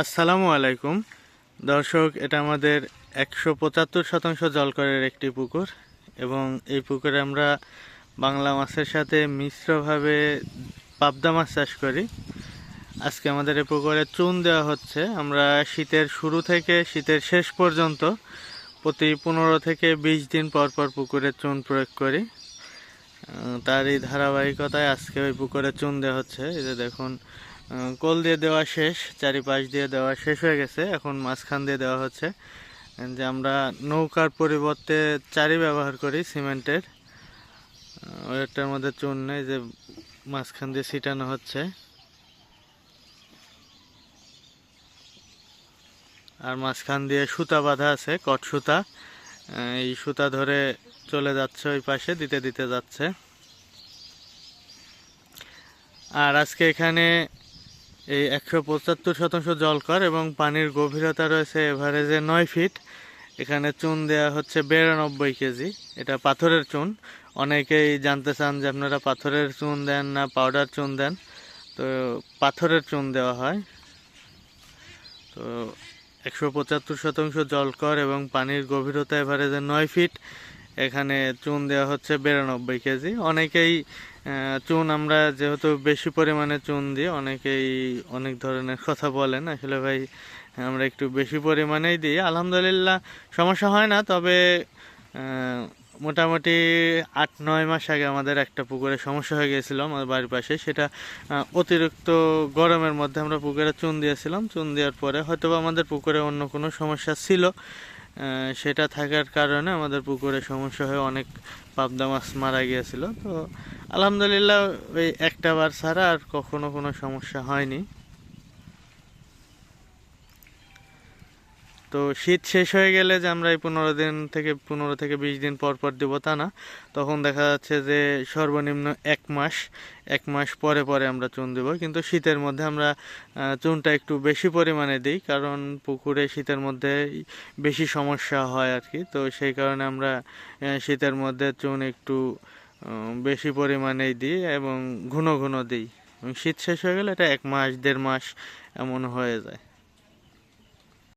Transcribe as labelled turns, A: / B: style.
A: আসসালামু আলাইকুম। দর্শক, এটা আমাদের একশো পঁচাত্তর শতাংশ জলকরের একটি পুকুর এবং এই পুকুরে আমরা বাংলা মাছের সাথে মিশ্রভাবে পাবদা মাছ চাষ করি। আজকে আমাদের এই পুকুরে চুন দেওয়া হচ্ছে। আমরা শীতের শুরু থেকে শীতের শেষ পর্যন্ত প্রতি পনেরো থেকে বিশ দিন পর পর পুকুরে চুন প্রয়োগ করি। তার এই ধারাবাহিকতায় আজকে ওই পুকুরে চুন দেওয়া হচ্ছে। এই যে দেখুন কোল দিয়ে দেওয়া শেষ, চারিপাশ দিয়ে দেওয়া শেষ হয়ে গেছে। এখন মাঝখান দিয়ে দেওয়া হচ্ছে। যে আমরা নৌকার পরিবর্তে চারি ব্যবহার করি, সিমেন্টের। ওইটার মধ্যে চুন নেই, যে মাঝখান দিয়ে ছিটানো হচ্ছে। আর মাঝখান দিয়ে সুতা বাঁধা আছে, কট সুতা। এই সুতা ধরে চলে যাচ্ছে, ওই পাশে দিতে দিতে যাচ্ছে। আর আজকে এখানে এই একশো পঁচাত্তর শতাংশ জলকর এবং পানির গভীরতা রয়েছে এভারেজে নয় ফিট। এখানে চুন দেওয়া হচ্ছে বিরানব্বই কেজি। এটা পাথরের চুন। অনেকেই জানতে চান যে আপনারা পাথরের চুন দেন না পাউডার চুন দেন। তো পাথরের চুন দেওয়া হয়। তো একশো পঁচাত্তর শতাংশ জলকর এবং পানির গভীরতা এভারেজে নয় ফিট। এখানে চুন দেওয়া হচ্ছে বিরানব্বই কেজি। অনেকেই চুন আমরা যেহেতু বেশি পরিমাণে চুন দিই, অনেকেই অনেক ধরনের কথা বলেন। আসলে ভাই, আমরা একটু বেশি পরিমাণেই দিই। আলহামদুলিল্লাহ সমস্যা হয় না, তবে মোটামুটি আট, নয় মাস আগে আমাদের একটা পুকুরে সমস্যা হয়ে গিয়েছিল আমাদের বাড়ির পাশে। সেটা অতিরিক্ত গরমের মধ্যে আমরা পুকুরে চুন দিয়েছিলাম। চুন দেওয়ার পরে হয়তো আমাদের পুকুরে অন্য কোনো সমস্যা ছিল। সেটা থাকার কারণে আমাদের পুকুরে সমস্যা হয়ে অনেক পাবদা মাছ মারা গিয়েছিল। তো আলহামদুলিল্লাহ ওই একটা বার ছাড়া আর কখনো কোনো সমস্যা হয়নি। তো শীত শেষ হয়ে গেলে যে আমরা এই পনেরো দিন থেকে পনেরো থেকে বিশ দিন পর পর দেবো তা না। তখন দেখা যাচ্ছে যে সর্বনিম্ন এক মাস এক মাস পরে পরে আমরা চুন দেবো। কিন্তু শীতের মধ্যে আমরা চুনটা একটু বেশি পরিমাণে দিই, কারণ পুকুরে শীতের মধ্যে বেশি সমস্যা হয় আর কি। তো সেই কারণে আমরা শীতের মধ্যে চুন একটু বেশি পরিমাণেই দিই এবং ঘন ঘন দিই। শীত শেষ হয়ে গেলে এটা এক মাস, দেড় মাস এমন হয়ে যায়।